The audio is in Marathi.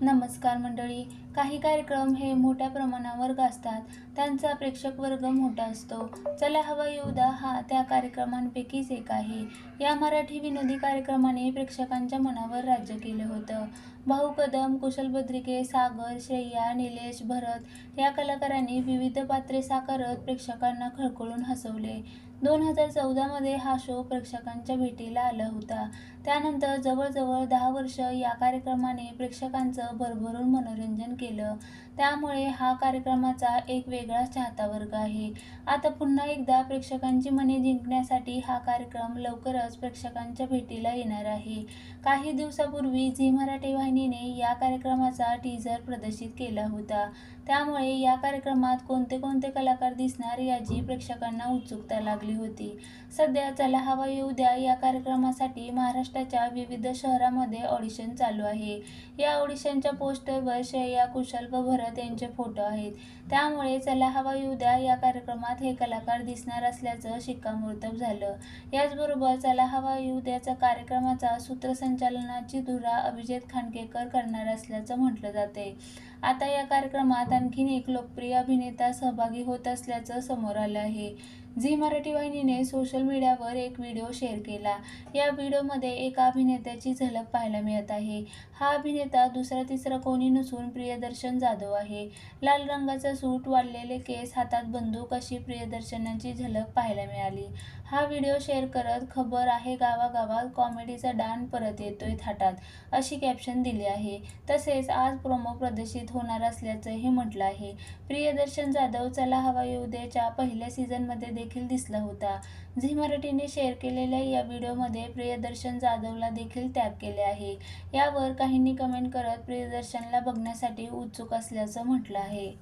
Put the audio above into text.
नमस्कार मंडळी. काही कार्यक्रम हे मोठ्या प्रमाणावर गाजतात. त्यांचा प्रेक्षक वर्ग मोठा असतो. चला हवा येऊदा हा त्या कार्यक्रमांपैकीच एक आहे. या मराठी विनोदी कार्यक्रमाने प्रेक्षकांच्या मनावर राज्य केलं होतं. भाऊ कदम कुशल बद्रिके सागर श्रेया निलेश भरत या कलाकारांनी विविध पात्रे साकारत प्रेक्षकांना खळखळून हसवले. दोन हजार चौदामध्ये हा शो प्रेक्षकांच्या भेटीला आला होता. त्यानंतर जवळजवळ दहा वर्ष या कार्यक्रमाने प्रेक्षकांचं भरभरून मनोरंजन केलं. त्यामुळे हा कार्यक्रमाचा एक वेगळाच चाहता वर्ग आहे. आता पुन्हा एकदा प्रेक्षकांची मने जिंकण्यासाठी हा कार्यक्रम लवकरच प्रेक्षकांच्या भेटीला येणार आहे. काही दिवसापूर्वी झी मराठी वाहिनीने या कार्यक्रमाचा टीझर प्रदर्शित केला होता. त्यामुळे या कार्यक्रमात कोणते कोणते कलाकार दिसणार याची प्रेक्षकांना उत्सुकता लागली. होती. सध्या चला हवा येऊ द्या या कार्यक्रमासाठी महाराष्ट्राच्या विविध शहरामध्ये ऑडिशन चालू आहे. या ऑडिशनच्या पोस्टरवर श्रेया कुशल व भरत यांचे फोटो आहेत. त्यामुळे चला हवा येऊ द्या या कार्यक्रमात हे कलाकार दिसणार असल्याचं शिक्कामोर्तब झालं. याचबरोबर चला हवा येऊ द्याचा कार्यक्रमाचा सूत्रसंचालनाची धुरा अभिजित खांडकेकर करणार असल्याचं म्हटलं जाते. आता या कार्यक्रमात आणखीन एक लोकप्रिय अभिनेता सहभागी होत असल्याचं समोर आलं आहे. झी मराठी वाहिनीने सोशल मीडियावर एक व्हिडिओ शेअर केला. या व्हिडिओमध्ये एका अभिनेत्याची झलक पाहायला मिळत आहे. हा अभिनेता दुसरा तिसरा कोणी नसून प्रियदर्शन जाधव आहे. लाल रंगाचा सूट वाढलेले केस हातात बंदूक अशी प्रियदर्शनाची झलक पाहायला मिळाली. हा व्हिडिओ शेअर करत खबर आहे गावागावात कॉमेडीचा डान परत येतोय थाटात अशी कॅप्शन दिली आहे. तसेच आज प्रोमो प्रदर्शित होणार असल्याचंही म्हटलं आहे. प्रियदर्शन जाधव चला हवा येऊ द्याच्या पहिल्या सीझनमध्ये देखील दिसला होता. झी मराठीने शेअर केलेल्या या व्हिडिओमध्ये प्रियदर्शन जाधवला देखील टॅग केले आहे. यावर काहींनी कमेंट करत प्रियदर्शनला बघण्यासाठी उत्सुक असल्याचं म्हटलं आहे.